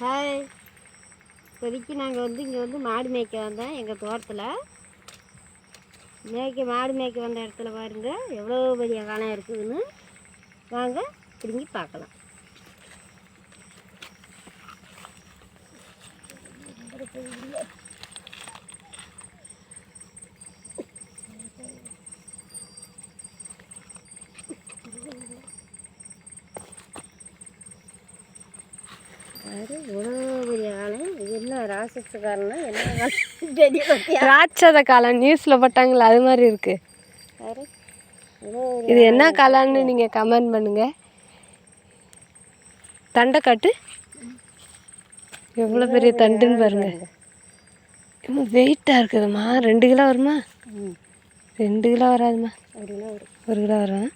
Hi இப்போதைக்கு நாங்கள் வந்து இங்கே வந்து மாடு மேய்க்க வந்தோம் எங்கள் தோட்டத்தில். மேய்க்க மாடு மேய்க்க வந்த இடத்துல பாருங்க எவ்வளோ பெரிய காலம் இருக்குதுன்னு. வாங்க திரும்பி பார்க்கலாம். அது இவ்வளோ பெரிய காலம் என்ன ராசத்துக்காரனா என்ன ராட்சத காலம் நியூஸில் போட்டாங்களே அது மாதிரி இருக்கு. பாரு இது என்ன காளான்னு நீங்கள் கமெண்ட் பண்ணுங்க. தண்டை காட்டு? எவ்வளோ பெரிய தண்டுன்னு பாருங்க. ரொம்ப வெயிட்டாக இருக்குதும்மா. ரெண்டு கிலோ வருமா? ம். ரெண்டு கிலோ அப்படின்னா ஒரு ஒரு கிலோ வரும்?